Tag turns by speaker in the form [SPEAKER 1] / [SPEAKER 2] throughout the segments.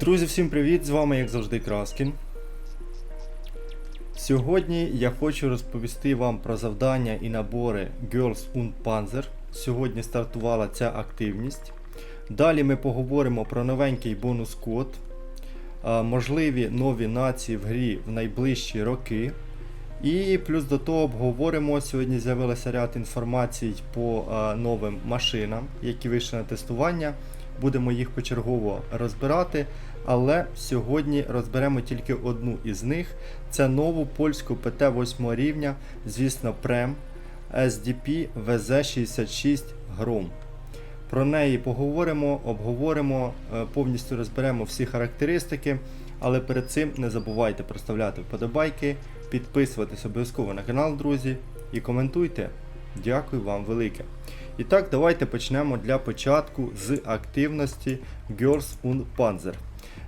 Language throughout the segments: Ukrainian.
[SPEAKER 1] Друзі, всім привіт! З вами, як завжди, Краскін. Сьогодні я хочу розповісти вам про завдання і набори Girls und Panzer. Сьогодні стартувала ця активність. Далі ми поговоримо про новенький бонус код, можливі нові нації в грі в найближчі роки. І плюс до того обговоримо. Сьогодні з'явилося ряд інформацій по новим машинам, які вийшли на тестування. Будемо їх почергово розбирати. Але сьогодні розберемо тільки одну із них. Це нову польську ПТ 8 рівня, звісно, Прем SDP VZ66 Гром. Про неї поговоримо, обговоримо, е, повністю розберемо всі характеристики. Але перед цим не забувайте проставляти вподобайки, підписуватись обов'язково на канал, друзі, і коментуйте. Дякую вам велике. І так, давайте почнемо для початку з активності Girls und Panzer.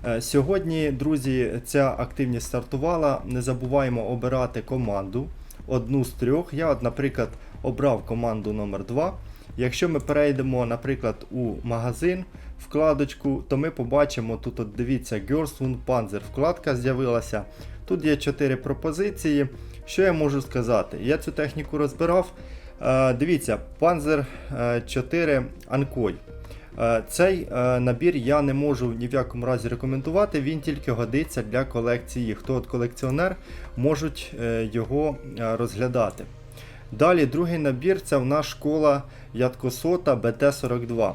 [SPEAKER 1] Е, Сьогодні, друзі, ця активність стартувала. Не забуваємо обирати команду одну з трьох. Я, наприклад, обрав команду номер 2 Якщо ми перейдемо, наприклад, у магазин, вкладочку, то ми побачимо тут, от дивіться, Girls und Panzer вкладка з'явилася. Тут є 4 пропозиції. Що я можу сказати? Я цю техніку розбирав. Е, Дивіться, Panzer е, 4 Анкой. Е, Цей е, набір я не можу ні в якому разі рекомендувати, він тільки годиться для колекції. Хто от колекціонер, можуть е, його е, розглядати. Далі другий набір це в нас школа Яткосота BT42.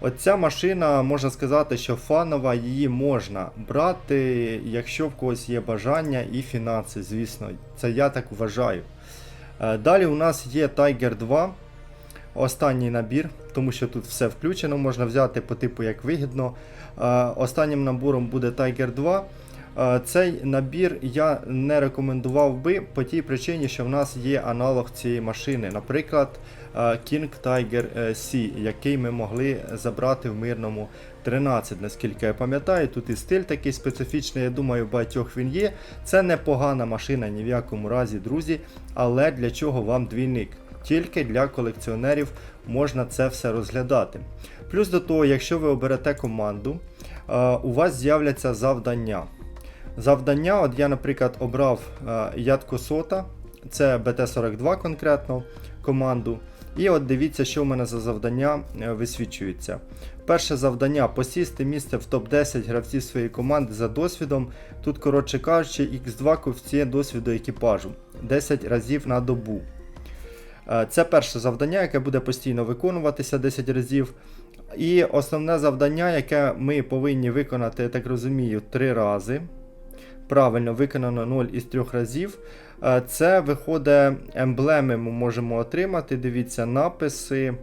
[SPEAKER 1] Оця машина, можна сказати, що фанова, її можна брати, якщо в когось є бажання і фінанси, звісно. Це я так вважаю. Е, Далі у нас є Tiger 2, останній набір, тому що тут все включено, можна взяти по типу як вигідно. Е, Останнім набором буде Tiger 2. Е, Цей набір я не рекомендував би по тій причині, що в нас є аналог цієї машини. Наприклад, е, King Tiger е, C, який ми могли забрати в мирному 13, наскільки я пам'ятаю. Тут і стиль такий специфічний, я думаю, багатьох він є. Це непогана машина ні в якому разі, друзі. Але для чого вам двійник? Тільки для колекціонерів можна це все розглядати. Плюс до того, якщо ви оберете команду, у вас з'являться завдання. Завдання, от я, наприклад, обрав е, Ядко Сота, це BT42 конкретно команду. І от дивіться, що в мене за завдання е, висвічується. Перше завдання посісти місце в топ-10 гравців своєї команди за досвідом. Тут, коротше кажучи, X2 коефіцієнт досвіду екіпажу 10 разів на добу. Е, Це перше завдання, яке буде постійно виконуватися 10 разів. І основне завдання, яке ми повинні виконати, я так розумію, 3 рази. Правильно, виконано 0 із 3 разів. Е, Це виходить емблеми ми можемо отримати. Дивіться, написи,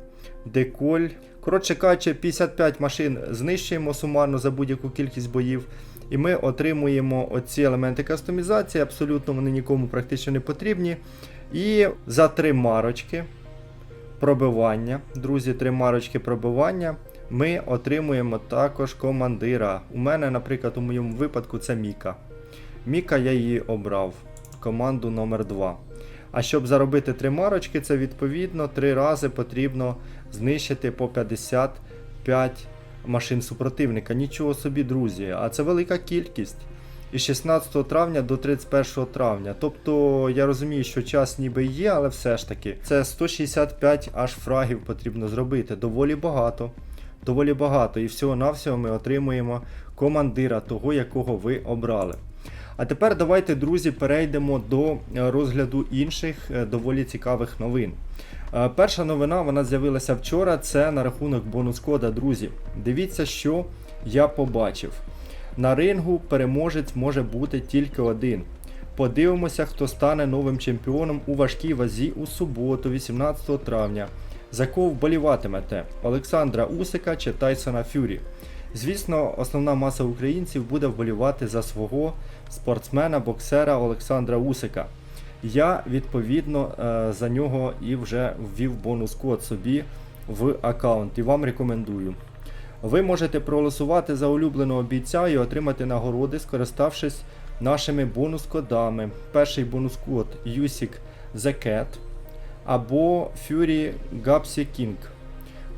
[SPEAKER 1] деколь. Коротше кажучи, 55 машин знищуємо сумарно за будь-яку кількість боїв. І ми отримуємо оці елементи кастомізації. Абсолютно вони нікому практично не потрібні. І за три марочки пробивання, друзі, три марочки пробивання. Ми отримуємо також командира. У мене, наприклад, у моєму випадку це Міка. Міка я її обрав. Команду номер 2 А щоб заробити три марочки, це відповідно три рази потрібно знищити по 55 машин супротивника. Нічого собі, друзі, а це велика кількість. І 16 травня до 31 травня. Тобто я розумію, що час ніби є, але все ж таки це 165 аж фрагів потрібно зробити. Доволі багато. Доволі багато. І всього-навсього ми отримуємо командира того, якого ви обрали. А тепер давайте, друзі, перейдемо до е, розгляду інших е, доволі цікавих новин. Е, Перша новина вона з'явилася вчора. Це на рахунок бонус кода, друзі. Дивіться, що я побачив. На рингу переможець може бути тільки один. Подивимося, хто стане новим чемпіоном у важкій вазі у суботу, 18 травня. За кого вболіватимете Олександра Усика чи Тайсона Фюрі. Звісно, основна маса українців буде вболівати за свого спортсмена-боксера Олександра Усика. Я відповідно е, за нього і вже ввів бонус-код собі в аккаунт і вам рекомендую. Ви можете проголосувати за улюбленого бійця і отримати нагороди, скориставшись нашими бонус-кодами. Перший бонус-код Юсік The Cat або Fury Gapsy King.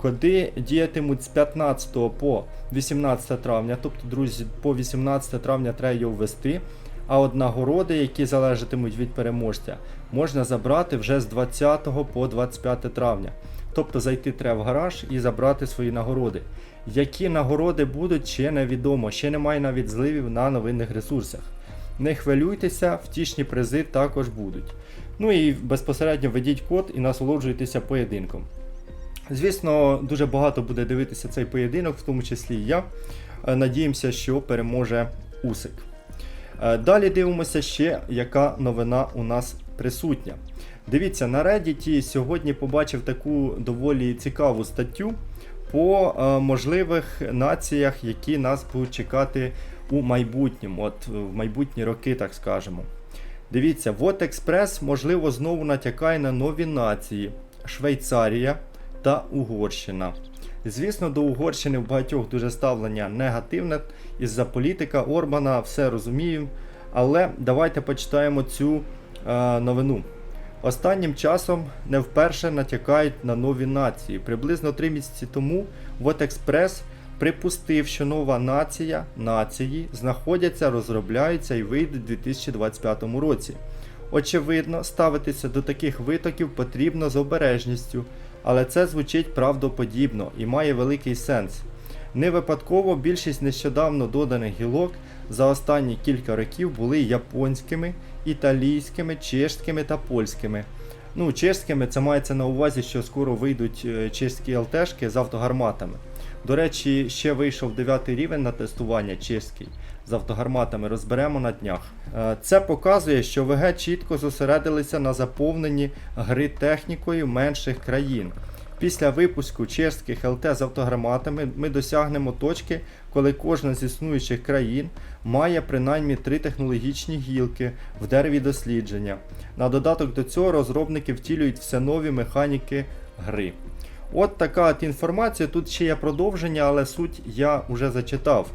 [SPEAKER 1] Куди діятимуть з 15 по 18 травня. Тобто, друзі, по 18 травня треба його ввести. А от нагороди, які залежатимуть від переможця, можна забрати вже з 20 по 25 травня. Тобто зайти треба в гараж і забрати свої нагороди. Які нагороди будуть, ще невідомо, ще немає навіть зливів на новинних ресурсах. Не хвилюйтеся, втішні призи також будуть. Ну і безпосередньо введіть код і насолоджуйтеся поєдинком. Звісно, дуже багато буде дивитися цей поєдинок, в тому числі і я. Е, Надіємося, що переможе Усик. Е, Далі дивимося ще, яка новина у нас присутня. Дивіться, на Reddit сьогодні побачив таку доволі цікаву статтю по е, можливих націях, які нас будуть чекати у майбутньому, от в майбутні роки, так скажемо. Дивіться, Вот Експрес, можливо, знову натякає на нові нації: Швейцарія та Угорщина. Звісно, до Угорщини в багатьох дуже ставлення негативне із-за політика Орбана, все розумію. Але давайте почитаємо цю е, новину. Останнім часом не вперше натякають на нові нації. Приблизно три місяці тому Вот Експрес припустив, що нова нація нації знаходяться, розробляються і вийдуть у 2025 році. Очевидно, ставитися до таких витоків потрібно з обережністю, але це звучить правдоподібно і має великий сенс. Не випадково більшість нещодавно доданих гілок за останні кілька років були японськими, італійськими, чешськими та польськими. Ну, чешськими це мається на увазі, що скоро вийдуть е, чешські ЛТшки з автогарматами. До речі, ще вийшов 9 рівень на тестування чеський з автогарматами, розберемо на днях. Е, Це показує, що ВГ чітко зосередилися на заповненні гри технікою менших країн. Після випуску чешських ЛТ з автогарматами ми досягнемо точки, коли кожна з існуючих країн має принаймні три технологічні гілки в дереві дослідження. На додаток до цього розробники втілюють все нові механіки гри. От така от інформація. Тут ще є продовження, але суть я вже зачитав.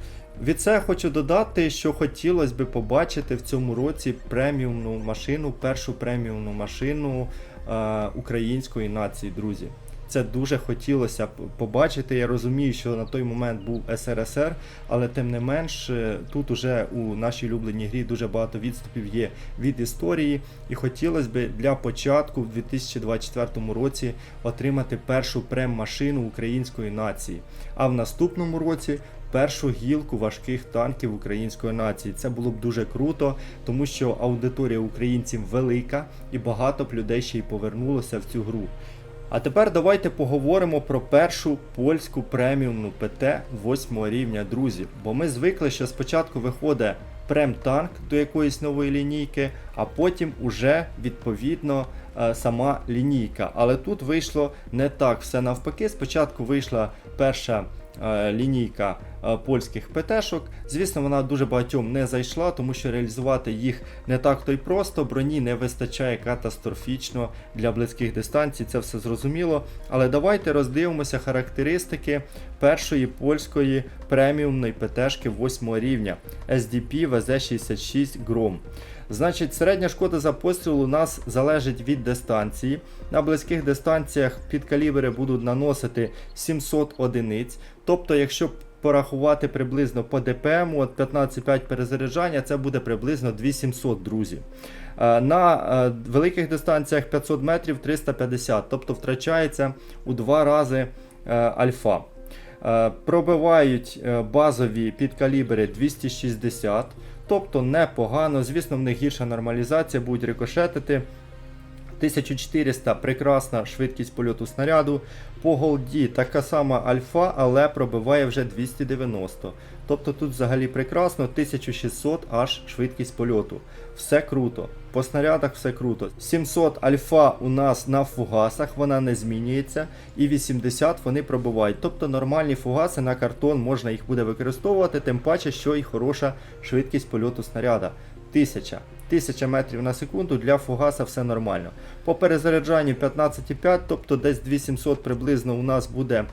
[SPEAKER 1] Від це хочу додати, що хотілося би побачити в цьому році преміумну машину, першу преміумну машину е, української нації, друзі. Це дуже хотілося побачити. Я розумію, що на той момент був СРСР, але тим не менш, е, тут уже у нашій улюбленій грі дуже багато відступів є від історії, і хотілося б для початку в 2024 році отримати першу прем-машину української нації. А в наступному році першу гілку важких танків української нації. Це було б дуже круто, тому що аудиторія українців велика і багато б людей ще й повернулося в цю гру. А тепер давайте поговоримо про першу польську преміумну ПТ 8 рівня, друзі. Бо ми звикли, що спочатку виходить прем-танк до якоїсь нової лінійки, а потім уже відповідно е, сама лінійка. Але тут вийшло не так все навпаки. Спочатку вийшла перша лінійка е, польських ПТшок. Звісно, вона дуже багатьом не зайшла, тому що реалізувати їх не так то й просто. Броні не вистачає катастрофічно для близьких дистанцій, це все зрозуміло. Але давайте роздивимося характеристики першої польської преміумної ПТшки 8 рівня SDP VZ66 Grom. Значить, середня шкода за постріл у нас залежить від дистанції. На близьких дистанціях підкалібри будуть наносити 700 одиниць. Тобто, якщо порахувати приблизно по ДПМ, от 15,5 перезаряджання, це буде приблизно 2700, друзі. Е, На е, великих дистанціях 500 метрів 350, тобто втрачається у два рази е, альфа. Пробивають базові підкалібри 260, тобто непогано. Звісно, в них гірша нормалізація, будуть рикошетити. 1400 прекрасна швидкість польоту снаряду. По голді така сама альфа, але пробиває вже 290. Тобто тут взагалі прекрасно, 1600 аж швидкість польоту. Все круто. По снарядах все круто. 700 альфа у нас на фугасах, вона не змінюється. І 80 вони пробивають. Тобто нормальні фугаси на картон можна їх буде використовувати, тим паче, що і хороша швидкість польоту снаряда. 1000. 1000 метрів на секунду для фугаса все нормально. По перезаряджанню 15,5, тобто десь 2700 приблизно у нас буде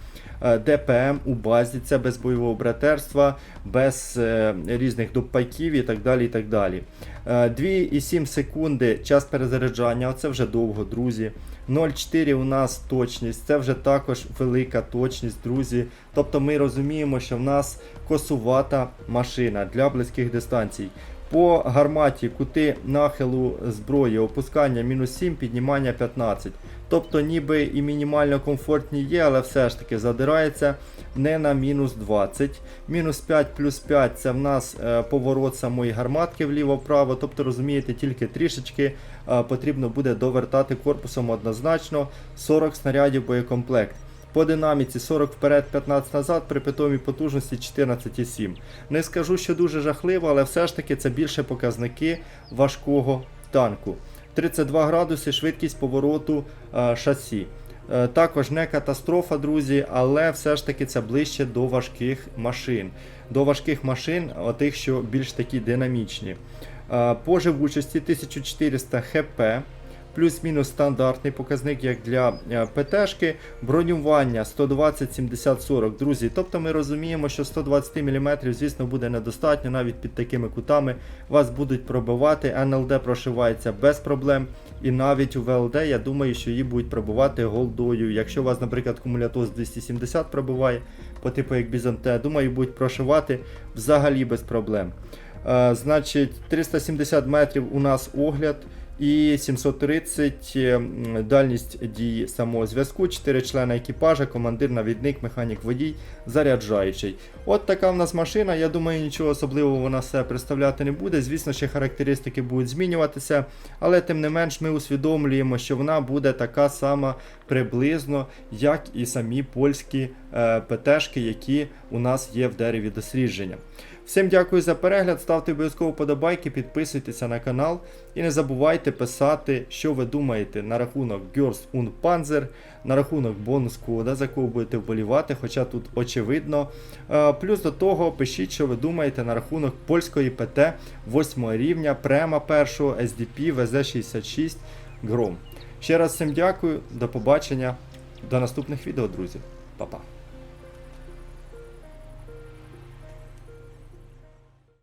[SPEAKER 1] е, ДПМ у базі, це без бойового братерства, без е, різних допайків і так далі. і так далі. Е, 2,7 секунди час перезаряджання, оце вже довго, друзі. 0,4 у нас точність, це вже також велика точність, друзі. Тобто ми розуміємо, що в нас косувата машина для близьких дистанцій. По гарматі кути нахилу зброї, опускання мінус 7, піднімання 15. Тобто ніби і мінімально комфортні є, але все ж таки задирається не на мінус 20. Мінус 5 плюс 5 це в нас е, поворот самої гарматки вліво-вправо. Тобто, розумієте, тільки трішечки е, потрібно буде довертати корпусом однозначно 40 снарядів боєкомплект. По динаміці 40 вперед, 15 назад, при питомій потужності 14,7. Не скажу, що дуже жахливо, але все ж таки це більше показники важкого танку. 32 градуси швидкість повороту е, шасі. Е, Також не катастрофа, друзі, але все ж таки це ближче до важких машин. До важких машин, тих, що більш такі динамічні. Е, По живучості 1400 хп. Плюс-мінус стандартний показник, як для е, ПТшки. Бронювання 120, 70, 40. Друзі, тобто ми розуміємо, що 120 мм, звісно, буде недостатньо, навіть під такими кутами вас будуть пробивати. НЛД прошивається без проблем. І навіть у ВЛД, я думаю, що її будуть пробивати голдою. Якщо у вас, наприклад, кумулятоз 270 пробиває, по типу як Бізанте, думаю, будуть прошивати взагалі без проблем. Е, значить, 370 метрів у нас огляд. І 730 дальність дії самого зв'язку, 4 члени екіпажа, командир, навідник, механік, водій, заряджаючий. От така в нас машина. Я думаю, нічого особливого вона все представляти не буде. Звісно, ще характеристики будуть змінюватися, але тим не менш ми усвідомлюємо, що вона буде така сама приблизно, як і самі польські е, ПТшки, які у нас є в дереві дослідження. Всім дякую за перегляд, ставте обов'язково подобайки, підписуйтеся на канал і не забувайте писати, що ви думаєте на рахунок Girls und Panzer, на рахунок бонус кода, за кого будете вболівати, хоча тут очевидно. Е, Плюс до того пишіть, що ви думаєте на рахунок польської ПТ 8 рівня, према 1 SDP ВЗ66 Гром. Ще раз всім дякую, до побачення, до наступних відео, друзі. Па-па.